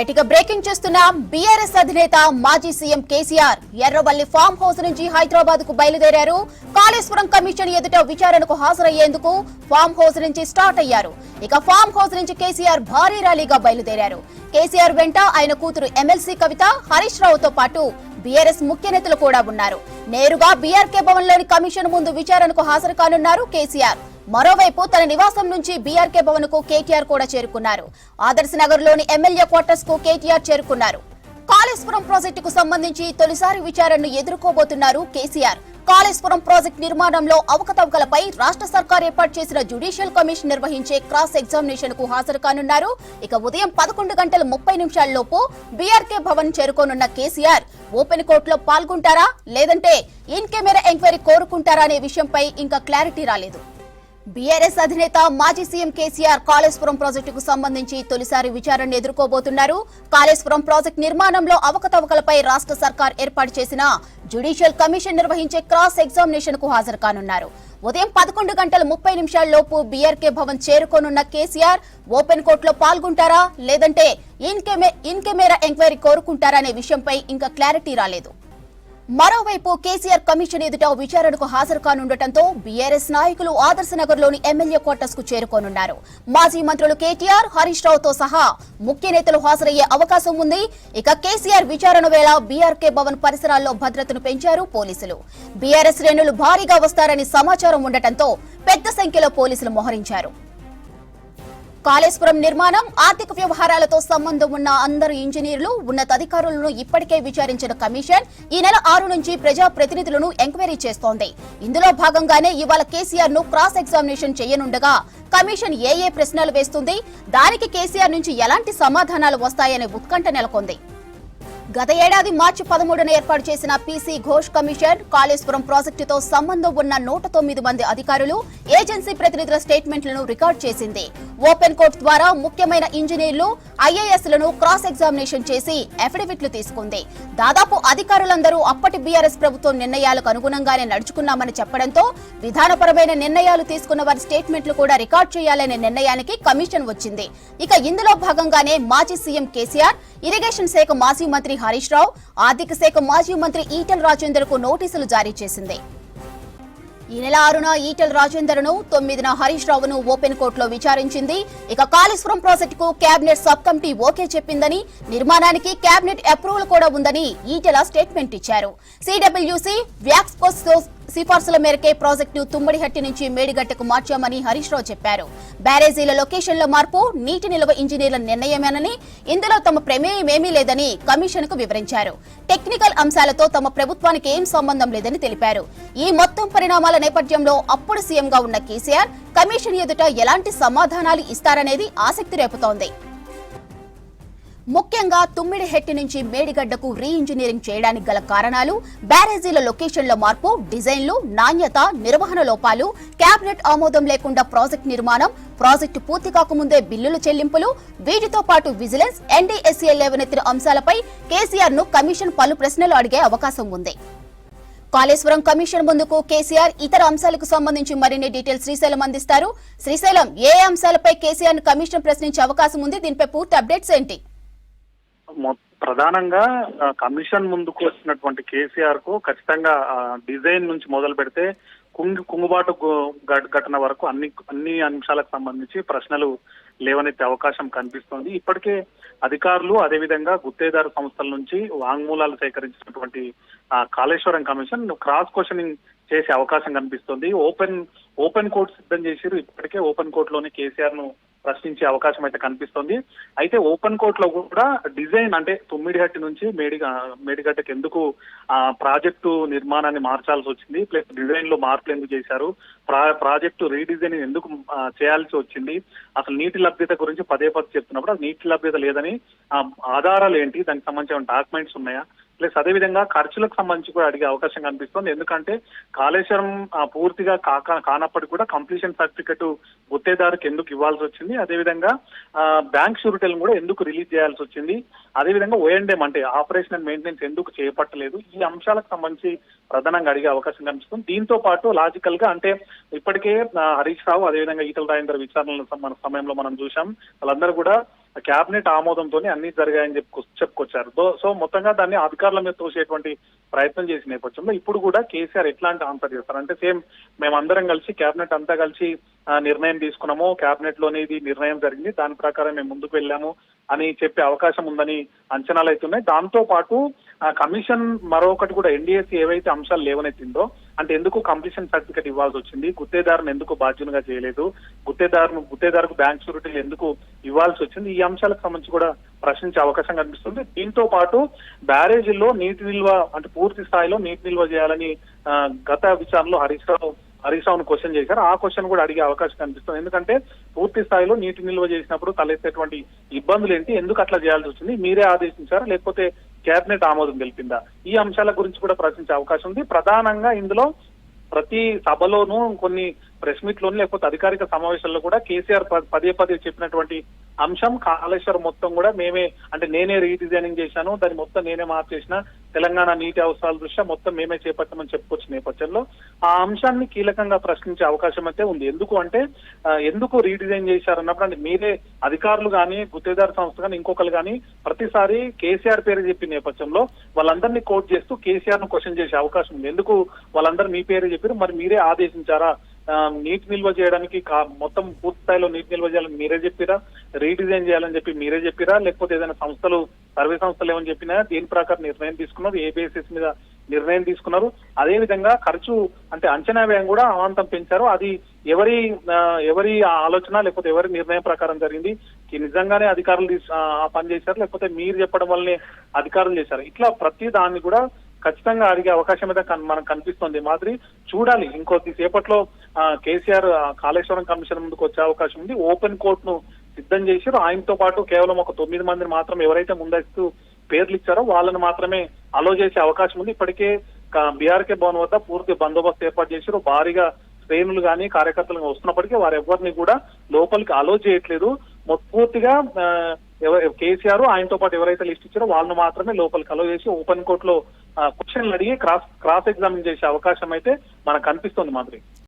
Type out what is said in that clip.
Right ఇక breaking చేస్తున్నాం BRS అధినేత మాజీ CM KCR Erravalli farm house నుంచి హైదరాబాద్కు బయలుదేరారు. కాళేశ్వరం కమిషన్ ఎదుట విచారణకు హాజరయ్యేందుకు ఫామ్ హౌస్ నుంచి స్టార్ట్ అయ్యారు. ఇక ఫామ్ హౌస్ నుంచి కేసీఆర్ భారీ ర్యాలీగా బయలుదేరారు. కేసీఆర్ వెంట ఆయన కూతురు ఎమ్మెల్సీ కవిత హరీష్ రావుతో పాటు బీఆర్ఎస్ ముఖ్య నేతలు కూడా ఉన్నారు. నేరుగా బీఆర్కే భవన్లోని కమిషన్ ముందు విచారణకు హాజరు కానున్నారు కేసీఆర్. మరోవైపు తన నివాసం నుంచి బీఆర్కే భవన్కు కేటీఆర్ కూడా చేరుకున్నారు. ఆదర్శనగర్లోని ఎమ్మెల్యే క్వార్టర్స్కు కేటీఆర్ చేరుకున్నారు. కాళేశ్వరం ప్రాజెక్టుకు సంబంధించి తొలిసారి విచారణను ఎదుర్కోబోతున్నారు కేసీఆర్. కాళేశ్వరం ప్రాజెక్టు నిర్మాణంలో అవకతవకలపై రాష్ట్ర సర్కార్ ఏర్పాటు చేసిన జ్యుడిషియల్ కమిషన్ నిర్వహించే క్రాస్ ఎగ్జామినేషన్కు హాజరు కానున్నారు ఇక ఉదయం పదకొండు గంటల ముప్పై నిమిషాల్లోపు బీఆర్కే భవన్ చేరుకోనున్న కేసీఆర్ ఓపెన్ కోర్టులో పాల్గొంటారా? లేదంటే ఇన్ కెమెరా ఎంక్వైరీ కోరుకుంటారా అనే విషయంపై ఇంకా క్లారిటీ రాలేదు. బీఆర్ఎస్ అధినేత మాజీ సీఎం కేసీఆర్ కాళేశ్వరం ప్రాజెక్టుకు సంబంధించి తొలిసారి విచారణను ఎదుర్కోబోతున్నారు. కాళేశ్వరం ప్రాజెక్టు నిర్మాణంలో అవకతవకలపై రాష్ట్ర సర్కార్ ఏర్పాటు చేసిన జ్యుడిషియల్ కమిషన్ నిర్వహించే క్రాస్ ఎగ్జామినేషన్కు హాజరు కానున్నారు ఉదయం పదకొండు గంటల ముప్పై నిమిషాల్లోపు బీఆర్కే భవన్ చేరుకోనున్న కేసీఆర్ ఓపెన్ కోర్టులో పాల్గొంటారా? లేదంటే in in camera in camera enquiry కోరుకుంటారా అనే విషయంపై ఇంకా క్లారిటీ రాలేదు. మరోవైపు కేసీఆర్ కమిషన్ ఎదుట విచారణకు హాజరు కానుండటంతో బీఆర్ఎస్ నాయకులు ఆదర్శ లోని ఎమ్మెల్యే క్వార్టర్స్కు చేరుకోనున్నారు. మాజీ మంత్రులు కేటీఆర్ హరీష్ రావుతో సహా ముఖ్య నేతలు హాజరయ్యే అవకాశం ఉంది. ఇక కేసీఆర్ విచారణ వేళ బీఆర్కే భవన్ పరిసరాల్లో భద్రతను పెంచారు పోలీసులు. బీఆర్ఎస్ శ్రేణులు భారీగా వస్తారని సమాచారం ఉండటంతో పెద్ద సంఖ్యలో పోలీసులు మోహరించారు. కాళేశ్వరం నిర్మాణం ఆర్థిక వ్యవహారాలతో సంబంధం ఉన్న అందరు ఇంజనీర్లు ఉన్నతాధికారులను ఇప్పటికే విచారించిన కమిషన్ ఈ నెల ఆరు నుంచి ప్రజా ప్రతినిధులను ఎంక్వైరీ చేస్తోంది. ఇందులో భాగంగానే ఇవాళ కేసీఆర్ను క్రాస్ ఎగ్జామినేషన్ చేయనుండగా కమిషన్ ఏ ఏ ప్రశ్నలు వేస్తుంది దానికి కేసీఆర్ నుంచి ఎలాంటి సమాధానాలు వస్తాయనే ఉత్కంఠ నెలకొంది. గత ఏడాది మార్చి పదమూడున ఏర్పాటు చేసిన పీసీ ఘోష్ కమిషన్ కాళేశ్వరం ప్రాజెక్టుతో సంబంధం ఉన్న నూట తొమ్మిది మంది అధికారులు ఏజెన్సీ ప్రతినిధుల స్టేట్మెంట్లను రికార్డ్ చేసింది. ఓపెన్ కోర్టు ద్వారా ముఖ్యమైన ఇంజనీర్లు ఐఏఎస్లను క్రాస్ ఎగ్జామినేషన్ చేసి అఫిడవిట్లు తీసుకుంది. దాదాపు అధికారులందరూ అప్పటి బీఆర్ఎస్ ప్రభుత్వం నిర్ణయాలకు అనుగుణంగానే నడుచుకున్నామని చెప్పడంతో విధానపరమైన నిర్ణయాలు తీసుకున్న వారి స్టేట్మెంట్లు కూడా రికార్డ్ చేయాలనే నిర్ణయానికి కమిషన్ వచ్చింది. ఇక ఇందులో భాగంగానే మాజీ సీఎం కేసీఆర్ ఇరిగేషన్ శాఖ మాజీ మంత్రి హరీష్ రావు ఆర్థిక శాఖ మాజీ మంత్రి ఈటెల్ రాజేందర్కు నోటీసులు జారీ చేసింది. ఈ నెల ఆరున ఈటెల్ రాజేందర్ను తొమ్మిదిన హరీష్ రావును ఓపెన్ కోర్టులో విచారించింది. ఇక కాళేశ్వరం ప్రాజెక్టుకు కేబినెట్ సబ్ కమిటీ ఓకే చెప్పిందని నిర్మాణానికి కేబినెట్ అప్రూవల్ కూడా ఉందని ఈటెల స్టేట్మెంట్ ఇచ్చారు. సిడబ్ల్యూసీ వ్యాక్స్ సిఫార్సుల మేరకే ప్రాజెక్టు తుమ్మడిహట్టి నుంచి మేడిగట్టకు మార్చామని హరీష్ రావు చెప్పారు. బ్యారేజీల లొకేషన్ల మార్పు నీటి నిల్వ ఇంజనీర్ల నిర్ణయమేనని ఇందులో తమ ప్రమేయం ఏమీ లేదని కమిషన్కు వివరించారు. టెక్నికల్ అంశాలతో తమ ప్రభుత్వానికి ఏం సంబంధం లేదని తెలిపారు. ఈ మొత్తం పరిణామాల నేపథ్యంలో అప్పుడు సీఎంగా ఉన్న కేసీఆర్ కమిషన్ ఎదుట ఎలాంటి సమాధానాలు ఇస్తారనేది ఆసక్తి రేపుతోంది. ముఖ్యంగా తుమ్మిడిహెట్టి నుంచి మేడిగడ్డకు రీ ఇంజనీరింగ్ చేయడానికి గల కారణాలు బ్యారేజీల లొకేషన్ల మార్పు డిజైన్లు నాణ్యత నిర్వహణ లోపాలు కేబినెట్ ఆమోదం లేకుండా ప్రాజెక్ట్ నిర్మాణం ప్రాజెక్టు పూర్తి కాకముందే బిల్లుల చెల్లింపులు వీటితో పాటు విజిలెన్స్ ఎన్డీఎస్ఏ లేవనెత్తిన అంశాలపై కేసీఆర్ను కమిషన్ పలు ప్రశ్నలు అడిగే అవకాశం ఉంది. కాళేశ్వరం కమిషన్ ముందుకు కేసీఆర్ ఇతర అంశాలకు సంబంధించి మరిన్ని డీటెయిల్స్ శ్రీశైలం అందిస్తారు. శ్రీశైలం ఏ అంశాలపై కేసీఆర్ను కమిషన్ ప్రశ్నించే అవకాశం ఉంది? దీనిపై పూర్తి అప్డేట్స్ ఏంటి? ప్రధానంగా కమిషన్ ముందుకు వచ్చినటువంటి కేసీఆర్కు ఖచ్చితంగా డిజైన్ నుంచి మొదలు పెడితే కుంగు కుంగుబాటు ఘటన వరకు అన్ని అన్ని అంశాలకు సంబంధించి ప్రశ్నలు లేవనెత్తే అవకాశం కనిపిస్తోంది. ఇప్పటికే అధికారులు అదేవిధంగా గుత్తేదారు సంస్థల నుంచి వాంగ్మూలాలు సేకరించినటువంటి ఆ, కాళేశ్వరం కమిషన్ క్రాస్ క్వశ్చనింగ్ చేసే అవకాశం కనిపిస్తోంది. ఓపెన్ ఓపెన్ కోర్టు సిద్ధం చేసిరు ఇప్పటికే ఓపెన్ కోర్టులోనే కేసీఆర్ను ప్రశ్నించే అవకాశం అయితే కనిపిస్తుంది. అయితే ఓపెన్ కోర్టులో కూడా డిజైన్ అంటే తుమ్మిడిహట్టి నుంచి మేడిగ మేడిగడ్డకి ఎందుకు ఆ ప్రాజెక్టు నిర్మాణాన్ని మార్చాల్సి వచ్చింది ప్లస్ డిజైన్లో మార్పులు ఎందుకు చేశారు ప్రా ప్రాజెక్టు రీడిజైన్ ఎందుకు చేయాల్సి వచ్చింది అసలు నీటి లభ్యత గురించి పదే పదే చెప్తున్నప్పుడు నీటి లభ్యత లేదని ఆధారాలు ఏంటి దానికి సంబంధించిన డాక్యుమెంట్స్ ఉన్నాయా ప్లస్ అదేవిధంగా ఖర్చులకు సంబంధించి కూడా అడిగే అవకాశం కనిపిస్తుంది. ఎందుకంటే కాళేశ్వరం ఆ, పూర్తిగా కాక కానప్పటికీ కూడా కంప్లీషన్ సర్టిఫికెట్ గుత్తేదారుకి ఎందుకు ఇవ్వాల్సి వచ్చింది? అదేవిధంగా బ్యాంక్ షూరిటీలను కూడా ఎందుకు రిలీజ్ చేయాల్సి వచ్చింది? అదేవిధంగా ఓఎండ్ఎం అంటే ఆపరేషన్ అండ్ మెయింటెనెన్స్ ఎందుకు చేపట్టలేదు? ఈ అంశాలకు సంబంధించి ప్రధానంగా అడిగే అవకాశం కనిపిస్తుంది. దీంతో పాటు లాజికల్గా అంటే ఇప్పటికే హరీష్ రావు అదేవిధంగా ఈటల రాజేందర్ విచారణల సమ- సమయంలో మనం చూసాం వాళ్ళందరూ కూడా కేబినెట్ ఆమోదంతో అన్ని జరిగాయని చెప్పు చెప్పుకొచ్చారు. దో- సో మొత్తంగా దాన్ని అధికారుల మీద తోసేటువంటి ప్రయత్నం చేసిన నేపథ్యంలో ఇప్పుడు కూడా కేసీఆర్ ఎట్లాంటి ఆన్సర్ చేస్తారు? అంటే సేమ్ మేమందరం కలిసి కేబినెట్ అంతా కలిసి నిర్ణయం తీసుకున్నాము. కేబినెట్లోనే ఇది నిర్ణయం జరిగింది. దాని ప్రకారం మేము ముందుకు వెళ్ళాము అని చెప్పే అవకాశం ఉందని అంచనాలు అవుతున్నాయి దాంతో పాటు కమిషన్ మరొకటి కూడా ఎన్డీఎస్సీ ఏవైతే అంశాలు లేవనెత్తిందో అంటే ఎందుకు కంప్లీషన్ సర్టిఫికేట్ ఇవ్వాల్సి వచ్చింది? గుత్తేదారుని ఎందుకు బాధ్యునిగా చేయలేదు? గుత్తేదారు గుత్తేదారుకు బ్యాంక్ షూరిటీలు ఎందుకు ఇవ్వాల్సి వచ్చింది? ఈ అంశాలకు సంబంధించి కూడా ప్రశ్నించే అవకాశం కనిపిస్తుంది. దీంతో పాటు బ్యారేజీల్లో నీటి నిల్వ అంటే పూర్తి స్థాయిలో నీటి నిల్వ చేయాలని గత విచారణలో హరీష్ రావు హరీష్ రావును క్వశ్చన్ చేశారు. ఆ క్వశ్చన్ కూడా అడిగే అవకాశం కనిపిస్తుంది. ఎందుకంటే పూర్తి స్థాయిలో నీటి నిల్వ చేసినప్పుడు తలెత్తేటువంటి ఇబ్బందులు ఏంటి? ఎందుకు అట్లా చేయాల్సి వచ్చింది? మీరే ఆదేశించారా? లేకపోతే కేబినెట్ ఆమోదం తెలిపిందా? ఈ అంశాల గురించి కూడా ప్రశ్నించే అవకాశం ఉంది. ప్రధానంగా ఇందులో ప్రతి సభలోనూ కొన్ని ప్రెస్ మీట్ లోను లేకపోతే అధికారిక సమావేశాల్లో కూడా కేసీఆర్ పదే పదే చెప్పినటువంటి అంశం కాళేశ్వరం మొత్తం కూడా మేమే అంటే నేనే రీడిజైనింగ్ చేశాను దాన్ని మొత్తం నేనే మార్చేసిన తెలంగాణ నీటి అవసరాల దృష్ట్యా మొత్తం మేమే చేపట్టామని చెప్పుకొచ్చిన నేపథ్యంలో. ఆ అంశాన్ని కీలకంగా ప్రశ్నించే అవకాశం అయితే ఉంది. ఎందుకు అంటే ఎందుకు రీడిజైన్ చేశారు అన్నప్పుడు అంటే మీరే అధికారులు కానీ గుత్తేదారు సంస్థ కానీ ఇంకొకరు కానీ ప్రతిసారి కేసీఆర్ పేరు చెప్పిన నేపథ్యంలో వాళ్ళందరినీ కోట్ చేస్తూ కేసీఆర్ను క్వశ్చన్ చేసే అవకాశం ఉంది. ఎందుకు వాళ్ళందరూ మీ పేరు చెప్పారు? మరి మీరే ఆదేశించారా? నీటి నిల్వ చేయడానికి మొత్తం పూర్తి స్థాయిలో నీటి నిల్వ చేయాలని మీరే చెప్పిరా? రీడిజైన్ చేయాలని చెప్పి మీరే చెప్పిరా? లేకపోతే ఏదైనా సంస్థలు సర్వే సంస్థలు ఏమని చెప్పినా దీని ప్రకారం నిర్ణయం తీసుకున్నారు ఏ బేసిస్ మీద నిర్ణయం తీసుకున్నారు. అదే విధంగా ఖర్చు అంటే అంచనా వ్యయం కూడా అమాంతం పెంచారు. అది ఎవరి ఎవరి ఆలోచన లేకపోతే ఎవరి నిర్ణయం ప్రకారం జరిగింది నిజంగానే అధికారులు ఆ పని చేశారు లేకపోతే మీరు చెప్పడం వల్లనే అధికారులు చేశారు. ఇట్లా ప్రతి దాన్ని కూడా ఖచ్చితంగా అడిగే అవకాశం అయితే మనకు కనిపిస్తుంది. మాదిరి చూడాలి. ఇంకొద్ది సేపట్లో కేసీఆర్ కాళేశ్వరం కమిషన్ ముందుకు వచ్చే అవకాశం ఉంది. ఓపెన్ కోర్ట్ను సిద్ధం చేశారు. ఆయనతో పాటు కేవలం ఒక తొమ్మిది మందిని మాత్రం ఎవరైతే ముందస్తు పేర్లు ఇచ్చారో వాళ్ళని మాత్రమే అలో చేసే అవకాశం ఉంది. ఇప్పటికే బీఆర్కే భవన్ వద్ద పూర్తి బందోబస్తు ఏర్పాటు చేశారు. భారీగా శ్రేణులు కానీ కార్యకర్తలు గానీ వస్తున్నప్పటికీ ఎవరిని కూడా లోపలికి అలో చేయట్లేదు. పూర్తిగా కేసీఆర్ ఆయనతో పాటు ఎవరైతే లిస్ట్ ఇచ్చారో వాళ్ళని మాత్రమే లోపలికి అలో చేసి ఓపెన్ కోర్ట్లో క్వశ్చన్లు అడిగి క్రాస్ క్రాస్ ఎగ్జామిన్ చేసే అవకాశం అయితే మనకు కనిపిస్తుంది మాదిరి